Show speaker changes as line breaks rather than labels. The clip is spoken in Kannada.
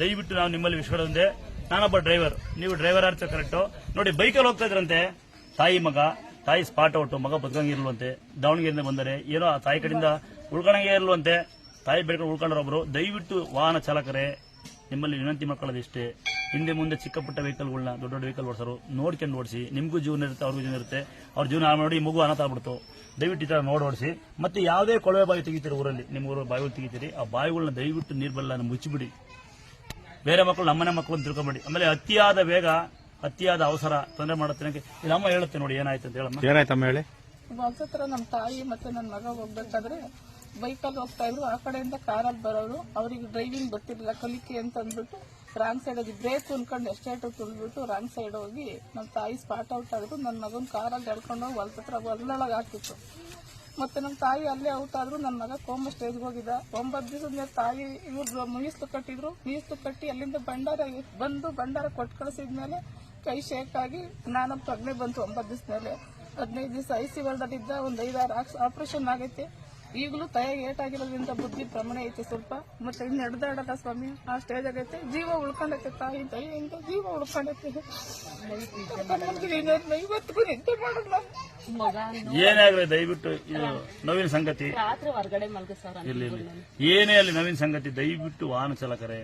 ದಯವಿಟ್ಟು ನಾವು ನಿಮ್ಮಲ್ಲಿ ವಿಶ್ವಾಸದೊಂದೇ ನಾನೊಬ್ಬ ಡ್ರೈವರ್ ನೀವು ಡ್ರೈವರ್ ಆರ್ಚ ಕರೆಕ್ಟು ನೋಡಿ ಬೈಕಲ್ಲಿ ಹೋಗ್ತಾ ಇದ್ರಂತೆ, ತಾಯಿ ಮಗ, ತಾಯಿ ಸ್ಪಾಟ್ ಔಟ್ ಮಗ ಬದುಕಂಗಿರ್ಲಂತೆ ದಾವಣಗೆರೆಯಿಂದ ಬಂದರೆ, ಏನೋ ಆ ತಾಯಿ ಕಡೆಯಿಂದ ಉಳ್ಕೊಂಡಂಗೆ ಇರ್ಲುವಂತೆ, ತಾಯಿ ಬೆಳ್ಕೊಂಡು ಉಳ್ಕೊಂಡ್ರೊಬ್ರು ದಯವಿಟ್ಟು ವಾಹನ ಚಾಲಕರೇ, ನಿಮ್ಮಲ್ಲಿ ವಿನಂತಿ ಮಾಡ್ಕೊಳ್ಳೋದು ಇಷ್ಟೇ. ಹಿಂದೆ ಮುಂದೆ ಚಿಕ್ಕ ಪುಟ್ಟ ವೆಹಿಕಲ್ಗಳನ್ನ, ದೊಡ್ಡ ದೊಡ್ಡ ವೆಹಿಕಲ್ ಓಡಿಸೋರು, ನೋಡ್ಕೊಂಡು ಓಡಿಸಿ, ನಿಮಗೂ ಜೀವನ ಇರುತ್ತೆ, ಅವ್ರಿಗೂ ಜೀವನ ಇರುತ್ತೆ, ಅವ್ರ ಜೀವನ ನೋಡಿ, ಮಗು ಅನಾಥ ಆಗ್ಬಿಡ್ತು. ದಯವಿಟ್ಟು ಈ ಥರ ನೋಡಿ ಓಡಿಸಿ. ಮತ್ತೆ ಯಾವುದೇ ಕೊಳವೆ ಬಾವಿ ತೆಗಿತೀರಿ ಊರಲ್ಲಿ, ನಿಮ್ಮ ಊರು ಬಾವಿಗಳು ತೆಗಿತೀರಿ, ಆ ಬಾವಿಗಳನ್ನ ದಯವಿಟ್ಟು ನೀರು ಬರಲ್ಲ ಮುಚ್ಚಿಬಿಡಿ. ಬೇರೆ ಮಕ್ಕಳು ನಮ್ಮನೆ ಮಕ್ಕಳು ಅಂತ ತಿಳ್ಕೊಂಬೇಡಿ. ಆಮೇಲೆ ಅತಿಯಾದ ವೇಗ ಅತಿಯಾದ ಅವಸರ ತೊಂದರೆ ಮಾಡುತ್ತೆ ಇಲ್ಲಮ್ಮ ಅಮ್ಮ ಹೇಳುತ್ತೆ ನೋಡಿ ಏನಾಯ್ತು ಅಂತ ಹೇಳಮ್ಮ.
ಏನಾಯ್ತಮ್ಮ ಹೇಳಿ?
ಹತ್ರ ನಮ್ಮ ತಾಯಿ ಮತ್ತೆ ನನ್ನ ಮಗ ಹೋಗ್ಬೇಕಾದ್ರೆ ಬೈಕಲ್ಲಿ ಹೋಗ್ತಾ ಇದ್ರು. ಆ ಕಡೆಯಿಂದ ಕಾರಲ್ಲಿ ಬರೋರು ಅವ್ರಿಗೆ ಡ್ರೈವಿಂಗ್ ಗೊತ್ತಿರಲಿಲ್ಲ. ಕಲಿಕೆ ಅಂತ ಅಂದ್ಬಿಟ್ಟು ರಾಂಗ್ ಸೈಡ್ ಹೋಗಿ ಬ್ರೇಕ್ ತುಳ್ಕೊಂಡು ಎಸ್ಟೇಟ್ ತುಳ್ಬಿಟ್ಟು ರಾಂಗ್ ಸೈಡ್ ಹೋಗಿ ನಮ್ಮ ತಾಯಿ ಸ್ಪಾಟ್ ಔಟ್ ಆದ್ರು ನನ್ನ ಮಗನ ಕಾರಲ್ಲಿ ಎಳ್ಕೊಂಡು ಹೋಗಿ ಹೊಲ್ದ ಹತ್ರ ಹೊಲದೊಳಗೆ ಹಾಕಿತ್ತು ಮತ್ತೆ ನಮ್ಮ ತಾಯಿ ಅಲ್ಲೇ ಔಟ್ ಆದ್ರು ನನ್ನ ಮಗ ಕೋಮ ಸ್ಟೇಜ್ಗೆ ಹೋಗಿದ್ದ. ಒಂಬತ್ತು ದಿವಸದ ಮೇಲೆ ತಾಯಿ ಇವ್ರು ಮುಗಿಸ್ಲು ಕಟ್ಟಿದ್ರು. ಮೀಸಲು ಕಟ್ಟಿ ಅಲ್ಲಿಂದ ಭಂಡಾರ ಬಂದು ಭಂಡಾರ ಕೊಟ್ಟು ಕಳಿಸಿದ್ಮೇಲೆ ಕೈ ಶೇಕ್ ಆಗಿ ನಾನು ಪ್ರಜ್ಞೆ ಬಂತು ಒಂಬತ್ತು ದಿವಸ ಮೇಲೆ. ಹದಿನೈದು ದಿವಸ ಐ ಸಿ ವರ್ಡಲ್ಲಿದ್ದ ಒಂದು ಐದಾರು ಆಪರೇಷನ್ ಆಗೈತೆ. ಈಗಲೂ ತಾಯಾಗ ಏಟ್ ಆಗಿರೋದ್ರಿಂದ ಬುದ್ಧಿ ಪ್ರಮಾಣ ಐತೆ ಸ್ವಲ್ಪ. ಮತ್ತೆ ಇನ್ನು ನಡೆದಾಡಲ್ಲ ಸ್ವಾಮಿ ಆ ಸ್ಟೇಜ್ ಆಗೈತೆ. ಜೀವ ಉಳ್ಕೊಂಡೈತೆ ತಾಯಿ ದಯೆಯಿಂದ ಜೀವ ಉಳ್ಕೊಂಡೈತೆ. ಇವತ್ತಿಗೂ ನಿದ್ದೆ ಮಾಡಲ್ಲ.
ಏನೇ ಆಗಲಿ ದಯವಿಟ್ಟು ಇದು ನವೀನ ಸಂಗತಿ.
ಹೊರಗಡೆ
ಏನೇ ಅಲ್ಲಿ ನವೀನ ಸಂಗತಿ ದಯವಿಟ್ಟು ವಾಹನ ಚಾಲಕರೇ.